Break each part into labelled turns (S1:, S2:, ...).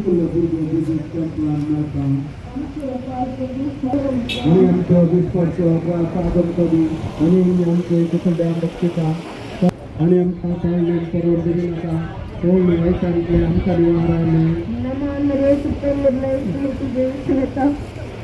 S1: Particular group of this temple and Nata. आणि आमच्या विश्वासचं साधन करू आणि आमचे कुटुंब रक्षिता आणि आमचा सायलेन परवडली नका कोण ऐकांतले आमच्या निवाराने ते मरिये देवाचे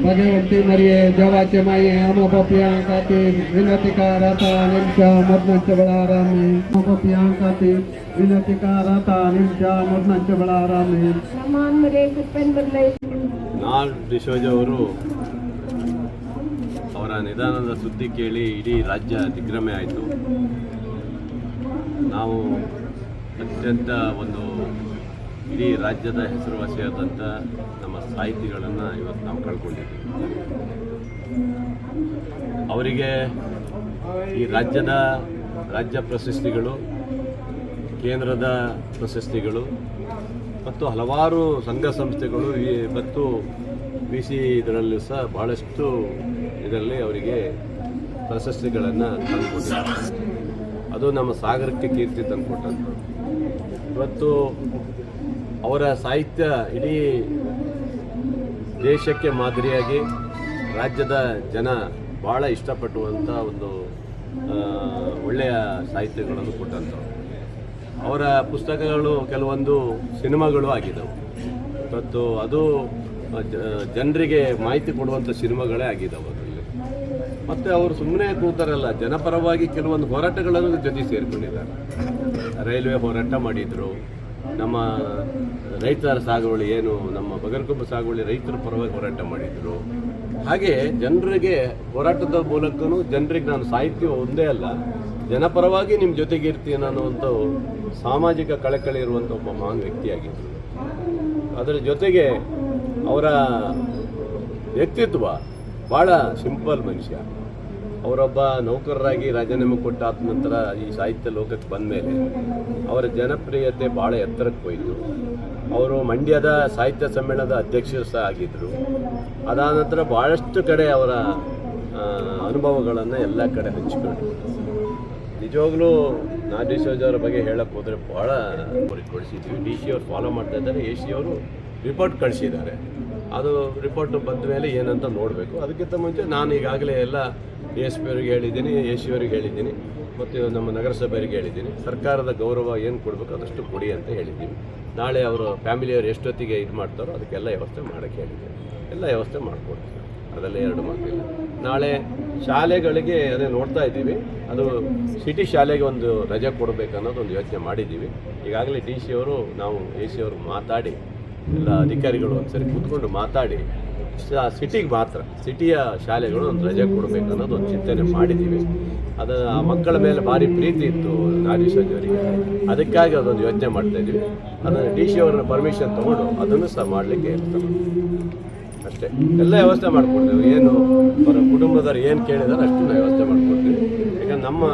S1: ભગવતી મરીએ જવાચે માઈએ અમો પપિયા કાતી વિનતિકા રાતા નિમચા મદનંચ બળારામે અમો પપિયા કાતી વિનતિકા રાતા નિમચા
S2: મદનંચ બળારામે
S3: ನಾಲ್ ಡಿಸೋಜ್ ಅವರು ಅವರ ನಿಧಾನದ ಸುದ್ದಿ ಕೇಳಿ ಇಡೀ ರಾಜ್ಯ ದಿಗ್ಭ್ರಮೆ ಆಯಿತು ನಾವು ಅತ್ಯಂತ ಒಂದು ಇಡೀ ರಾಜ್ಯದ ಹೆಸರುವಾಸಿಯಾದಂಥ ನಮ್ಮ ಸಾಹಿತಿಗಳನ್ನು ಇವತ್ತು ನಾವು ಕಳ್ಕೊಂಡಿದ್ದೀವಿ. ಅವರಿಗೆ ಈ ರಾಜ್ಯದ ರಾಜ್ಯ ಪ್ರಶಸ್ತಿಗಳು, ಕೇಂದ್ರದ ಪ್ರಶಸ್ತಿಗಳು ಮತ್ತು ಹಲವಾರು ಸಂಘ ಸಂಸ್ಥೆಗಳು ಮತ್ತು ಬಿ ಸಿ ಇದರಲ್ಲೂ ಸಹ ಬಹಳಷ್ಟು ಇದರಲ್ಲಿ ಅವರಿಗೆ ಪ್ರಶಸ್ತಿಗಳನ್ನು ತಂದುಕೊಟ್ಟಿದ್ದಾರೆ. ಅದು ನಮ್ಮ ಸಾಗರಕ್ಕೆ ಕೀರ್ತಿ ತಂದುಕೊಟ್ಟಂಥದ್ದು. ಇವತ್ತು ಅವರ ಸಾಹಿತ್ಯ ಇಡೀ ದೇಶಕ್ಕೆ ಮಾದರಿಯಾಗಿ ರಾಜ್ಯದ ಜನ ಭಾಳ ಇಷ್ಟಪಟ್ಟುವಂಥ ಒಂದು ಒಳ್ಳೆಯ ಸಾಹಿತ್ಯಗಳನ್ನು ಕೊಟ್ಟಂಥವು ಅವರ ಪುಸ್ತಕಗಳು ಕೆಲವೊಂದು ಸಿನಿಮಾಗಳು ಆಗಿದ್ದವು. ಮತ್ತು ಅದು ಜನರಿಗೆ ಮಾಹಿತಿ ಕೊಡುವಂಥ ಸಿನಿಮಾಗಳೇ ಆಗಿದ್ದಾವೆ ಅದರಲ್ಲಿ. ಮತ್ತು ಅವರು ಸುಮ್ಮನೆ ಕೂತಾರಲ್ಲ, ಜನಪರವಾಗಿ ಕೆಲವೊಂದು ಹೋರಾಟಗಳನ್ನು ಜೊತೆ ಸೇರಿಕೊಂಡಿದ್ದಾರೆ. ರೈಲ್ವೆ ಹೋರಾಟ ಮಾಡಿದರು. ನಮ್ಮ ರೈತರ ಸಾಗುವಳಿ ಏನು, ನಮ್ಮ ಬಗರ್ಕುಂಬ ಸಾಗುವಳಿ ರೈತರ ಪರವಾಗಿ ಹೋರಾಟ ಮಾಡಿದ್ರು. ಹಾಗೆ ಜನರಿಗೆ ಹೋರಾಟದ ಮೂಲಕನೂ ಜನರಿಗೆ ನಾನು ಸಾಹಿತ್ಯ ಒಂದೇ ಅಲ್ಲ ಜನಪರವಾಗಿ ನಿಮ್ಮ ಜೊತೆಗಿರ್ತೀನಿ ಇರ್ತೀನಿ ಸಾಮಾಜಿಕ ಕಳಕಳಿ ಇರುವಂಥ ಒಬ್ಬ ಮಹಾನ್ ವ್ಯಕ್ತಿಯಾಗಿದ್ದರು ಅದರ ಜೊತೆಗೆ ಅವರ ವ್ಯಕ್ತಿತ್ವ ಭಾಳ ಸಿಂಪಲ್ ಮನುಷ್ಯ. ಅವರೊಬ್ಬ ನೌಕರರಾಗಿ ರಾಜೀನಾಮೆ ಕೊಟ್ಟಾದ ನಂತರ ಈ ಸಾಹಿತ್ಯ ಲೋಕಕ್ಕೆ ಬಂದ ಮೇಲೆ ಅವರ ಜನಪ್ರಿಯತೆ ಭಾಳ ಎತ್ತರಕ್ಕೆ ಹೋಯಿತು. ಅವರು ಮಂಡ್ಯದ ಸಾಹಿತ್ಯ ಸಮ್ಮೇಳನದ ಅಧ್ಯಕ್ಷರು ಸಹ ಆಗಿದ್ದರು. ಅದಾದ ನಂತರ ಭಾಳಷ್ಟು ಕಡೆ ಅವರ ಅನುಭವಗಳನ್ನು ಎಲ್ಲ ಕಡೆ ಹಂಚಿಕೊಂಡ್ರು. ನಿಜವಾಗ್ಲೂ ನಾ ಡಿ ಸಿ ಅವರ ಬಗ್ಗೆ ಹೇಳಕ್ಕೆ ಹೋದರೆ ಭಾಳ ಅವ್ರಿಗೆ ಕೊಡಿಸಿದ್ವಿ ಡಿ ಸಿ ಅವ್ರು ಫಾಲೋ ಮಾಡ್ತಾ ಇದ್ದಾರೆ. ಎ ಸಿ ಅವರು ರಿಪೋರ್ಟ್ ಕಳಿಸಿದ್ದಾರೆ. ಅದು ರಿಪೋರ್ಟ್ ಬಂದ ಮೇಲೆ ಏನಂತ ನೋಡಬೇಕು. ಅದಕ್ಕಿಂತ ಮುಂಚೆ ನಾನು ಈಗಾಗಲೇ ಎಲ್ಲ ಎಸ್ ಪಿ ಅವರಿಗೆ ಹೇಳಿದ್ದೀನಿ ಎ ಸಿ ಅವರಿಗೆ ಹೇಳಿದ್ದೀನಿ, ಮತ್ತು ನಮ್ಮ ನಗರಸಭೆಯವರಿಗೆ ಹೇಳಿದ್ದೀನಿ. ಸರ್ಕಾರದ ಗೌರವ ಏನು ಕೊಡಬೇಕು ಅದಷ್ಟು ಕೊಡಿ ಅಂತ ಹೇಳಿದ್ದೀನಿ. ನಾಳೆ ಅವರು ಫ್ಯಾಮಿಲಿಯವರು ಎಷ್ಟೊತ್ತಿಗೆ ಇದು ಮಾಡ್ತಾರೋ ಅದಕ್ಕೆಲ್ಲ ವ್ಯವಸ್ಥೆ ಮಾಡೋಕ್ಕೆ ಹೇಳಿದ್ದೀನಿ ಎಲ್ಲ ವ್ಯವಸ್ಥೆ ಮಾಡಿಕೊಡ್ತೀನಿ ಅದೆಲ್ಲ ಎರಡು ಮಾತಿಲ್ಲ. ನಾಳೆ ಶಾಲೆಗಳಿಗೆ ಅದೇ ನೋಡ್ತಾ ಇದ್ದೀವಿ. ಅದು ಸಿಟಿ ಶಾಲೆಗೆ ಒಂದು ರಜೆ ಕೊಡಬೇಕು ಅನ್ನೋದು ಒಂದು ಯೋಚನೆ ಮಾಡಿದ್ದೀವಿ. ಈಗಾಗಲೇ ಡಿ ಸಿ ಅವರು, ನಾವು ಎ ಸಿ ಅವರು ಮಾತಾಡಿ ಎಲ್ಲ ಅಧಿಕಾರಿಗಳು ಒಂದ್ಸರಿ ಕೂತ್ಕೊಂಡು ಮಾತಾಡಿ ಸಿಟಿಗೆ ಮಾತ್ರ, ಸಿಟಿಯ ಶಾಲೆಗಳು ಒಂದು ರಜೆ ಕೊಡಬೇಕು ಅನ್ನೋದು ಒಂದು ಚಿಂತನೆ ಮಾಡಿದ್ದೀವಿ. ಅದು, ಆ ಮಕ್ಕಳ ಮೇಲೆ ಭಾರಿ ಪ್ರೀತಿ ಇತ್ತು ನಾಗೇಶ್ ಅವರಿಗೆ ಅದಕ್ಕಾಗಿ ಅದೊಂದು ಯೋಚನೆ ಮಾಡ್ತಾ ಇದ್ದೀವಿ. ಅದನ್ನು ಡಿ ಸಿ ಅವರ ಪರ್ಮಿಷನ್ ತೊಗೊಂಡು ಅದನ್ನು ಸಹ ಮಾಡಲಿಕ್ಕೆ ಅಷ್ಟೇ. ಎಲ್ಲ ವ್ಯವಸ್ಥೆ ಮಾಡಿಕೊಡ್ತೇವೆ. ಏನು ಅವರ ಕುಟುಂಬದವ್ರು ಏನು ಕೇಳಿದಾರೆ ಅಷ್ಟನ್ನು ವ್ಯವಸ್ಥೆ ಮಾಡಿಕೊಡ್ತೀವಿ. ಯಾಕಂದ್ರೆ ನಮ್ಮ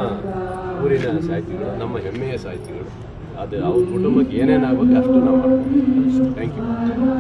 S3: ಊರಿನ ಸಾಹಿತಿಗಳು, ನಮ್ಮ ಹೆಮ್ಮೆಯ ಸಾಹಿತಿಗಳು ಅದು ಅವ್ರ ಕುಟುಂಬಕ್ಕೆ ಏನೇನಾಗಬೇಕು ಅಷ್ಟು ನಾವು ಮಾಡ್ತೀವಿ ಥ್ಯಾಂಕ್ ಯು